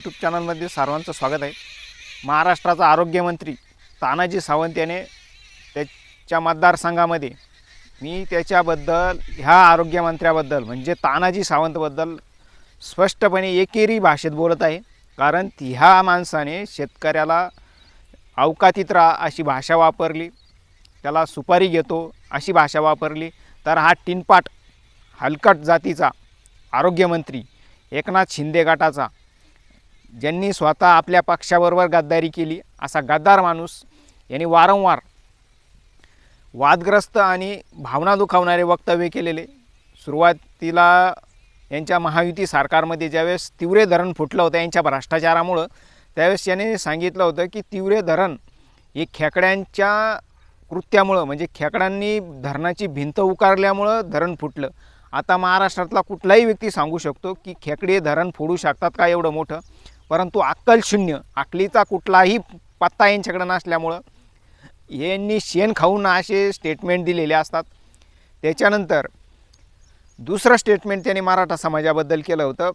YouTube चॅनलमध्ये सर्वांचं स्वागत आहे. महाराष्ट्राचा आरोग्यमंत्री तानाजी सावंत याने त्याच्या मतदारसंघामध्ये मी त्याच्याबद्दल ह्या आरोग्यमंत्र्याबद्दल म्हणजे तानाजी सावंतबद्दल स्पष्टपणे एकेरी भाषेत बोलत आहे. कारण ह्या माणसाने शेतकऱ्याला अवकातीत राहा अशी भाषा वापरली त्याला सुपारी घेतो अशी भाषा वापरली तर हा टिनपाट हलकट जातीचा आरोग्यमंत्री एकनाथ शिंदे गटाचा ज्यांनी स्वतः आपल्या पक्षाबरोबर गद्दारी केली असा गद्दार माणूस यांनी वारंवार वादग्रस्त आणि भावना दुखावणारे वक्तव्य केलेले. सुरुवातीला यांच्या महायुती सरकारमध्ये ज्यावेळेस तिवरे धरण फुटलं होतं यांच्या भ्रष्टाचारामुळं त्यावेळेस याने सांगितलं होतं की तिवरे धरण हे खेकड्यांच्या कृत्यामुळं म्हणजे खेकड्यांनी धरणाची भिंत उकारल्यामुळं धरण फुटलं. आता महाराष्ट्रातला कुठलाही व्यक्ती सांगू शकतो की खेकडे धरण फोडू शकतात का एवढं मोठं? परंतु अक्कल शून्य. अकलीचा कुठलाही पत्ता यांच्याकडे नसल्यामुळं यांनी शेण खाऊन असे स्टेटमेंट दिलेले असतात. त्याच्यानंतर दुसरं स्टेटमेंट त्यांनी मराठा समाजाबद्दल केलं होतं.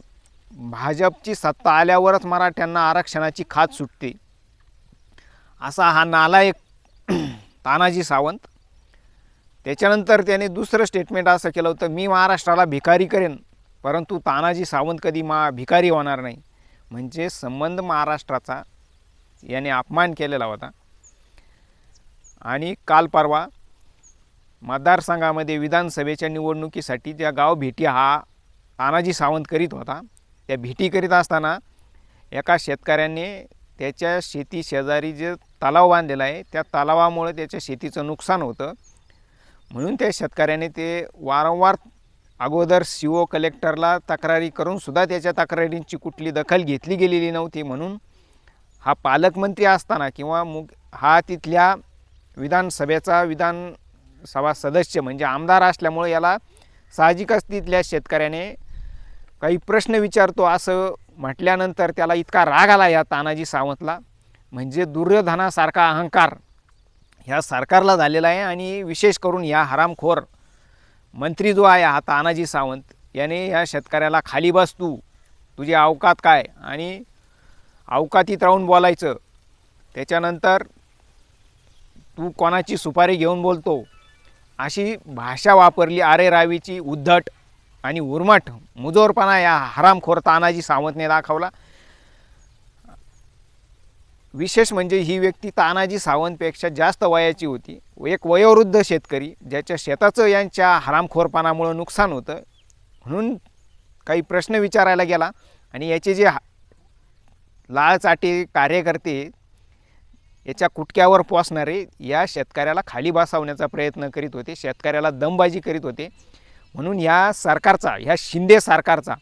भाजपची सत्ता आल्यावरच मराठ्यांना आरक्षणाची खात सुटते. असा हा नालायक तानाजी सावंत. त्याच्यानंतर त्याने दुसरं स्टेटमेंट असं केलं होतं मी महाराष्ट्राला भिकारी करेन परंतु तानाजी सावंत कधी मा भिकारी होणार नाही. म्हणजे संबंध महाराष्ट्राचा याने अपमान केलेला होता. आणि काल परवा मतदारसंघामध्ये विधानसभेच्या निवडणुकीसाठी त्या गाव भेटी हा तानाजी सावंत करीत होता. त्या भेटी करीत असताना एका शेतकऱ्याने त्याच्या शेती शेजारी जे तलाव बांधलेला आहे त्या तलावामुळे त्याच्या शेतीचं नुकसान होतं. म्हणून त्या शेतकऱ्याने ते वारंवार अगोदर सी ओ कलेक्टरला तक्रारी करूनसुद्धा त्याच्या तक्रारींची कुठली दखल घेतली गेलेली नव्हती म्हणून हा पालकमंत्री असताना किंवा मुग हा तिथल्या विधानसभेचा विधानसभा सदस्य म्हणजे आमदार असल्यामुळे याला साहजिकच तिथल्या शेतकऱ्याने काही प्रश्न विचारतो असं म्हटल्यानंतर त्याला इतका राग आला या तानाजी सावंतला. म्हणजे दुर्योधनासारखा अहंकार ह्या सरकारला झालेला आहे आणि विशेष करून या हरामखोर मंत्री जो आहे हा तानाजी सावंत. याने या शेतकऱ्याला खाली बस तू. तुझी अवकात काय? आणि अवकातीत राहून बोलायचं. त्याच्यानंतर तू कोणाची सुपारी घेऊन बोलतो? अशी भाषा वापरली आरे रावीची उद्धट आणि उर्मट मुजोरपणा या हरामखोर तानाजी सावंतने दाखवला. विशेष म्हणजे ही व्यक्ती तानाजी सावंतपेक्षा जास्त वयाची होती. एक वयोवृद्ध शेतकरी ज्याच्या शेताचं यांच्या हरामखोरपणामुळं नुकसान होतं म्हणून काही प्रश्न विचारायला गेला. आणि याचे जे हा- लाळचाटे कार्यकर्ते याच्या कुटक्यावर पोचणारे या शेतकऱ्याला खाली बसवण्याचा प्रयत्न करीत होते शेतकऱ्याला दमबाजी करीत होते. म्हणून या सरकारचा ह्या शिंदे सरकारचा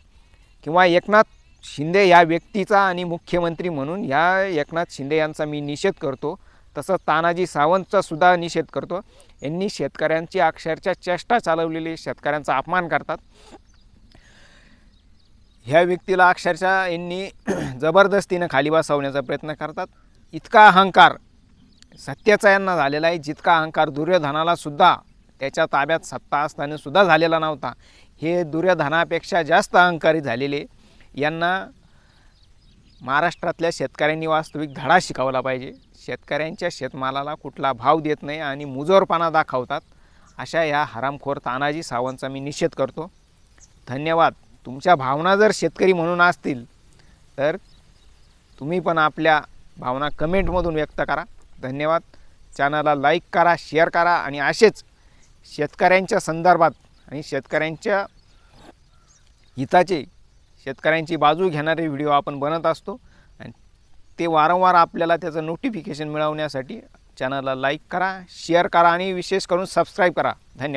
किंवा एकनाथ शिंदे या व्यक्तीचा आणि मुख्यमंत्री म्हणून या एकनाथ शिंदे यांचा मी निषेध करतो. तसं तानाजी सावंतचा सुद्धा निषेध करतो. यांनी शेतकऱ्यांची अक्षरशः चेष्टा चालवलेली शेतकऱ्यांचा अपमान करतात. ह्या व्यक्तीला अक्षरशः यांनी जबरदस्तीनं खाली बसवण्याचा प्रयत्न करतात. इतका अहंकार सत्याचा यांना झालेला आहे. जितका अहंकार दुर्योधनाला सुद्धा त्याच्या ताब्यात सत्ता असताना सुद्धा झालेला नव्हता. हे दुर्योधनापेक्षा जास्त अहंकारी झालेले यांना महाराष्ट्रातल्या शेतकऱ्यांनी वास्तविक धडा शिकवला पाहिजे. शेतकऱ्यांच्या शेतमालाला कुठला भाव देत नाही आणि मुजोरपणा दाखवतात अशा या हरामखोर तानाजी सावंतचा मी निषेध करतो. धन्यवाद. तुमच्या भावना जर शेतकरी म्हणून असतील तर तुम्ही पण आपल्या भावना कमेंटमधून व्यक्त करा. धन्यवाद. चॅनलला लाईक करा शेअर करा आणि असेच शेतकऱ्यांच्या संदर्भात आणि शेतकऱ्यांच्या हिताचे शेतकऱ्यांची बाजू घेणारे व्हिडिओ आपण बनत असतो. आणि ते वारंवार आपल्याला त्याचं नोटिफिकेशन मिळवण्यासाठी चॅनलला लाईक करा शेअर करा आणि विशेष करून सबस्क्राईब करा. धन्यवाद.